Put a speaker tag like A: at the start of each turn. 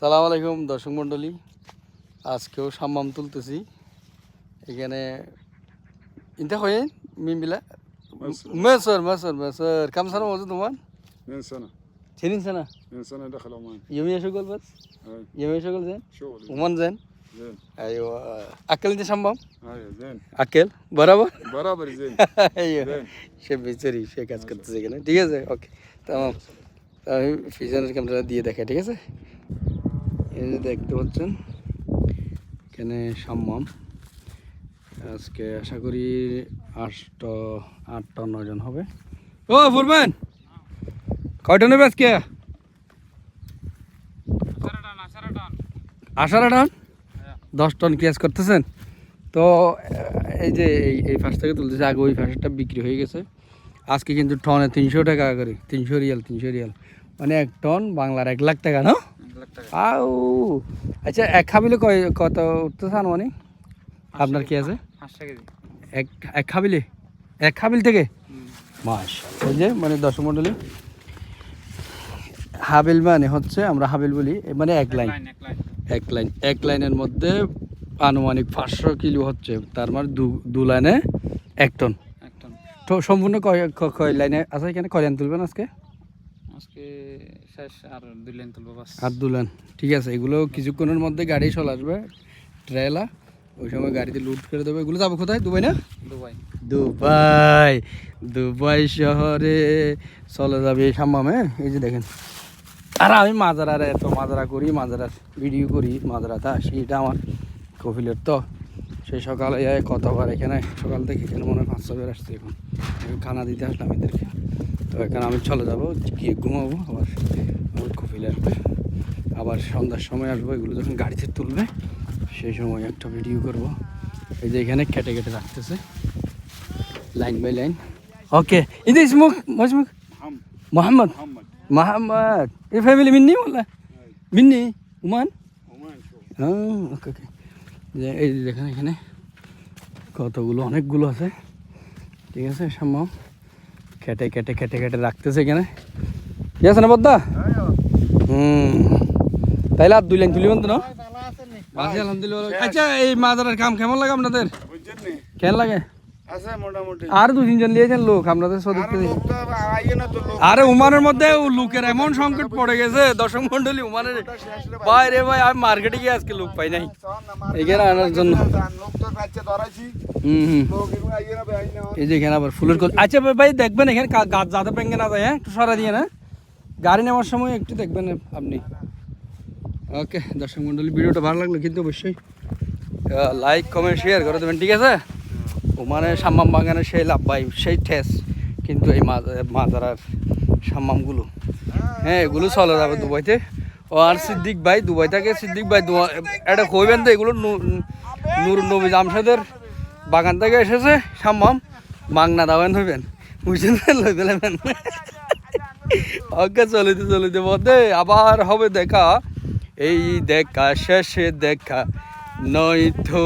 A: সালাম আলাইকুম দর্শক মণ্ডলী। আজকেও সাম্মাম তুলতেছি। এখানে ইনতে হয়ে মিমবিলা? মেসর মেসর মেসর। কাম সানো মজু তোমার?
B: ছেনিন সানা।
A: ইয়মি এসে গল
B: বাস?
A: ইয়মি এসে গল
B: জেন
A: উমান
B: জেন
A: আইও আকেল যে সাম্মাম? আকেল? বরাবর?
B: বরাবর
A: সে বিচারি সে কাজ করতেছে এখানে। ঠিক আছে ওকে। তামাম আমি ফিজনের ক্যামেরা দিয়ে দেখাই ঠিক আছে? এই যে দেখতে পাচ্ছেন, এখানে সাম্মাম। আজকে আশা করি আটটা আটটা নজন হবে। ও, ফুরমান! কয়টা নেবে আজকে? আঠারো টন দশ টন কেস করতেছেন? তো এই যে এই এই ফাঁস থেকে তুলতেছে, আগে ওই ফাঁসটা বিক্রি হয়ে গেছে। আজকে কিন্তু টনে তিনশো টাকা করে, তিনশো রিয়াল তিনশো রিয়াল। মানে এক টন বাংলার এক লাখ টাকা, না? আউ আচ্ছা এক খাবিলে কয় কত উঠতেছে মানে আপনার কি আছে? এক এক খাবিলে এক খাবিল থেকে? ওই যে মানে দর্শক মণ্ডলী হাবিল মানে হচ্ছে আমরা হাবিল বলি মানে এক লাইন। এক লাইন। এক লাইনের মধ্যে আনুমানিক পাঁচশো কিলো হচ্ছে তার মানে দু দু লাইনে এক টন। তো সম্পূর্ণ কয় কয় লাইনে আছে এখানে? কয় লাইন তুলবেন আজকে?
C: আজকে শেষ? আর দুই লাইন তুলবো বাস।
A: আর দু লাইন ঠিক আছে এগুলো কিছুক্ষণের মধ্যে গাড়ি চলে আসবে ট্রেলা ওই সময় গাড়িতে লুট করে দেবে। এগুলো যাব কোথায়? দুবাই না?
C: দুবাই।
A: দুবাই। দুবাই শহরে চলে যাবে এই সাম্মামে এই যে দেখেন। আর আমি মাজারার এত মাজারা করি মাজারার ভিডিও করি মাজারাতে আসি এটা আমার কপিলের তো। সেই সকালে কতবার এখানে সকাল থেকে এখানে মনে হয় পাঁচ ছবার আসছে এখন। খানা দিতে আসলাম এদেরকে। তো এখানে আমি চলে যাব, গিয়ে ঘুমাবো, আবার আমার কপিল আসবে। আবার সন্ধ্যার সময় আসব, এগুলো যখন গাড়িতে তুলবে, সেই সময় একটা ভিডিও করব। এই যে এখানে কেটে কেটে রাখতেছে লাইন বাই লাইন ওকে ইদে
B: ইসমুক
A: মজমুক মোহাম্মদ মোহাম্মদ। এ ফ্যামিলি মিন্নি বললে?
B: মিন্নি, উমান?
A: হ্যাঁ ওকে ওকে যে এই দেখেন এখানে কতগুলো, অনেকগুলো আছে। ঠিক আছে সাম্য কেটে কেটে কেটে কেটে রাখতেছে এখানে। ঠিক আছে না বদ্দা হুম। তাইলে আর দুই লাইন তুলিবেন তো না? আছি আলহামদুলিল্লাহ আচ্ছা এই মাদারের কাম কেমন লাগে আপনাদের? কেন লাগে?
B: আছে মোটামুটি।
A: আর দু তিনজন নিয়েছেন লোক আপনাদের সদস্য
B: আর
A: উমানের মধ্যে লোকের এমন সংকট পড়ে গেছে দশম মন্ডলী উমানের। ভাই রে ভাই আমি মার্কেটে গিয়ে আজকে লোক পাই নাই। এখানে আনার জন্য। এই যে এখানে আবার ফুলের কল আচ্ছা ভাই দেখবেন এখানে গাছ যাতে ভেঙে না যায় হ্যাঁ? একটু সরা দিয়ে না? গাড়ি নেওয়ার সময় একটু দেখবেন আপনি। ওকে দর্শক মন্ডলী ভিডিওটা ভালো লাগল কিন্তু অবশ্যই লাইক কমেন্ট শেয়ার করে দেবেন ঠিক আছে? ওমানে সাম্মাম বাগানে সেই লাভ ভাই সেই ঠেস কিন্তু এই মাজারার সাম্মামগুলো। হ্যাঁ এগুলো চলে যাবে দুবাইতে। ও আর সিদ্দিক ভাই, দুবাই থেকে সিদ্দিক ভাই এটা কইবেন তো, এগুলো নূর নবী জামশেদের বাগান থেকে এসেছে, সাম্মাম। মাংনা দাওয়ান হইবেন। বুঝছেন লই পেলেন ওকে চলিতে চলিতে মধ্যে আবার হবে দেখা। এই দেখা, শেষে দেখা। নয়তো